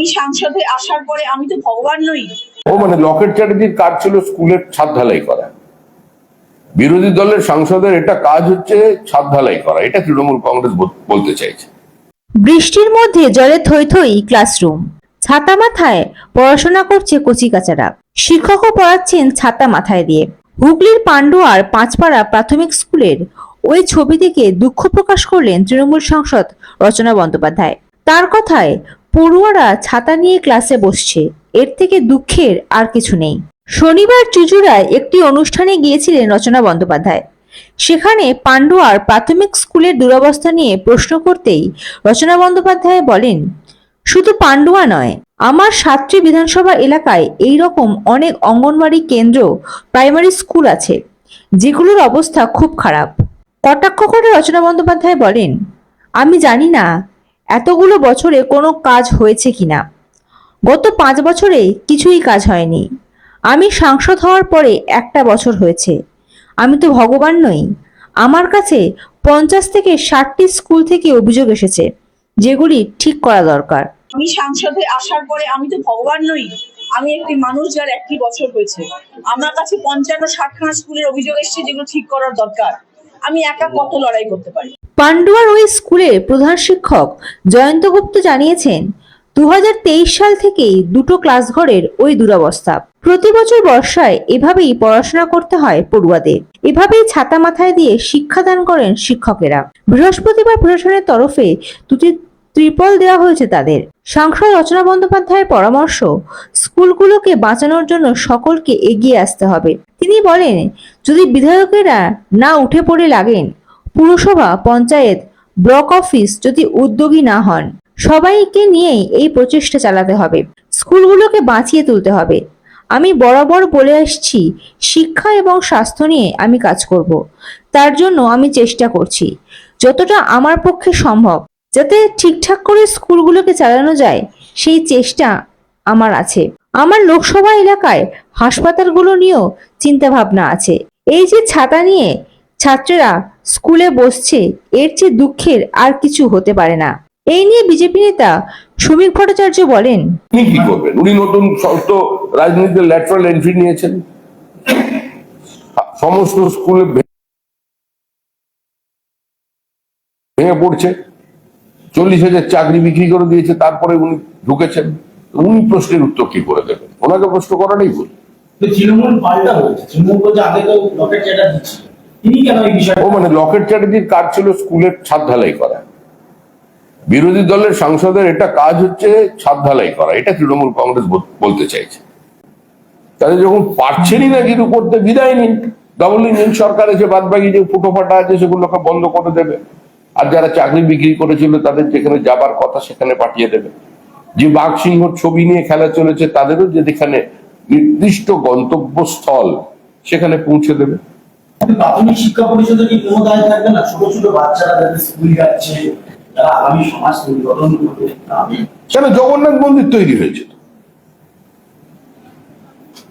আমি সাংসদে আসার পরে আমি তো ভগবান নই। ও মানে লকেট চ্যাটার্জির কাজ ছিল স্কুলের ছাদ ঢালাই করা। বিরোধী দলের সাংসদের এটা কাজ হচ্ছে ছাদ ঢালাই করা এটা তৃণমূল কংগ্রেস বলতে চাইছে। বৃষ্টির মধ্যে জলে থই থই ক্লাসরুম। ছাতা মাথায় পড়াশোনা করছে কচিকাচারা। শিক্ষকও পড়াচ্ছেন ছাতা মাথায় দিয়ে। হুগলির পান্ডুয়ার পাঁচপাড়া প্রাথমিক স্কুলের ওই ছবি থেকে দুঃখ প্রকাশ করলেন তৃণমূল সাংসদ রচনা বন্দ্যোপাধ্যায়। তার কথায় পড়ুয়ারা ছাতা নিয়ে ক্লাসে বসছে। এর থেকে দুঃখের আর কিছু নেই। শনিবার চুচুড়ায় একটি অনুষ্ঠানে গিয়েছিলেন রচনা বন্দ্যোপাধ্যায়। সেখানে পান্ডুয়ার প্রাথমিক স্কুলের দুরবস্থা নিয়ে প্রশ্ন করতেই রচনা বন্দ্যোপাধ্যায় বলেন, শুধু পান্ডুয়া নয়, আমার সাতটি বিধানসভা এলাকায় এই রকম অনেক অঙ্গনওয়াড়ি কেন্দ্র, প্রাইমারি স্কুল আছে, যেগুলোর অবস্থা খুব খারাপ। কটাক্ষ করে রচনা বন্দ্যোপাধ্যায় বলেন, আমি জানি না এতগুলো বছরে কোনো কাজ হয়েছে কিনা? গত পাঁচ বছরে কিছুই কাজ হয়নি। আমি সাংসদ হওয়ার পরে একটা বছর হয়েছে। আমি তো ভগবান নই। আমার কাছে পঞ্চাশ থেকে ষাটটি স্কুল থেকে অভিযোগ এসেছে, যেগুলি ঠিক করা দরকার। আমি সাংসদে আসার পরে আমি তো ভগবান নই। আমি একটি মানুষ যার একটি বছর হয়েছে। আমার কাছে পঞ্চান্ন, ষাটখানা স্কুলের অভিযোগ এসেছে যেগুলো ঠিক করার দরকার। আমি একা কত লড়াই করতে পারি? পান্ডুয়ার ওই স্কুলের প্রধান শিক্ষক জয়ন্ত গুপ্ত জানিয়েছেন দু সাল থেকেই দুটো ক্লাস ঘরের ওই দুরবস্থা। প্রতি বছর বর্ষায় এভাবেই পড়াশোনা করতে হয় পড়ুয়াদের। এভাবেই ছাতা মাথায় দিয়ে শিক্ষাদান করেন শিক্ষকেরা। বৃহস্পতিবার প্রশাসনের তরফে দুটি ত্রিপল দেওয়া হয়েছে তাদের। সাংসদ রচনা বন্দ্যোপাধ্যায়ের পরামর্শ, স্কুলগুলোকে বাঁচানোর জন্য সকলকে এগিয়ে আসতে হবে। তিনি বলেন, যদি বিধায়কেরা না উঠে পড়ে লাগেন পুরসভা, পঞ্চায়েত, ব্লক অফিস যদি উদ্যোগী না হন, সবাইকে নিয়েই এই প্রচেষ্টা চালাতে হবে। স্কুলগুলোকে বাঁচিয়ে তুলতে হবে। আমি বরাবর বলে আসছি, শিক্ষা এবং স্বাস্থ্য নিয়ে আমি কাজ করব। তার জন্য আমি চেষ্টা করছি। যতটা আমার পক্ষে সম্ভব, যাতে ঠিকঠাক করে স্কুলগুলোকে চালানো যায়, সেই চেষ্টা আমার আছে। আমার লোকসভা এলাকায় হাসপাতালগুলো নিয়েও চিন্তা ভাবনা আছে। এই যে ছাতা নিয়ে ছাত্ররা স্কুলে বসছে এর চেয়ে দুঃখের আর কিছু হতে পারে না। এই নিয়ে বিজেপি নেতা শ্রমিক ভট্টাচার্য বলেন উনি কি করবেন? উনি নতুন রাজনীতিতে ল্যাটারাল এন্ট্রি নিয়েছেন। সমস্ত স্কুলে ভেঙে পড়ছে। চল্লিশ হাজার চাকরি বিক্রি করে দিয়েছে তারপরে উনি ঢুকেছেন। উনি প্রশ্নের উত্তর কি করে দেবেন? ওনাকে প্রশ্ন করাটাই ভুল। তো তৃণমূল পাল্টা হয়েছে। তৃণমূল বলছে আগে তো লকেট চ্যাটার্জি ছিল। তিনি কেন এই বিষয়ে ও মানে লকেট চ্যাটার্জির কাজ ছিল স্কুলের ছাদ ঢালাই করা। বিরোধী দলের সাংসদের এটা কাজ হচ্ছে ছাদ ঢালাই করা। এটা তৃণমূল কংগ্রেস বলতে চাইছে। তাদের যখন পারছেনই না কিছু করতে, বিদায় নিন। ডবল ইঞ্জিন সরকার এসে বাদ বাকি যে ফুটো ফাটা আছে সেগুলোকে বন্ধ করে দেবে। আর যারা চাকরি বিক্রি করেছিল তাদের যেখানে যাবার কথা সেখানে পাঠিয়ে দেবে। যে বাঘ সিংহর ছবি নিয়ে খেলা চলেছে তাদেরও যেখানে নির্দিষ্ট গন্তব্যস্থল সেখানে পৌঁছে দেবে। কিন্তু প্রাথমিক শিক্ষা পরিষদে কি কোনো দায় থাকবে না? ছোট ছোট বাচ্চারা যাদের স্কুল যাচ্ছে, যারা আগামী সমাজ পরিবর্তন করবে কেন জগন্নাথ মন্দির তৈরি হয়েছে?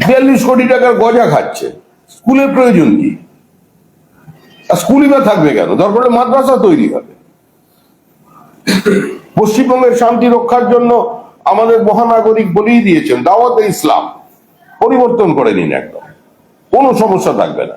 বিয়াল্লিশ কোটি টাকার গজা খাচ্ছে। স্কুলের প্রয়োজন কি? স্কুলই বা থাকবে কেন? দরকার মাদ্রাসা তৈরি হবে। পশ্চিমবঙ্গের শান্তি রক্ষার জন্য আমাদের মহানাগরিক বলেই দিয়েছেন, দাওয়াতে ইসলাম। পরিবর্তন করে নিন একদম। কোনো সমস্যা থাকবে না।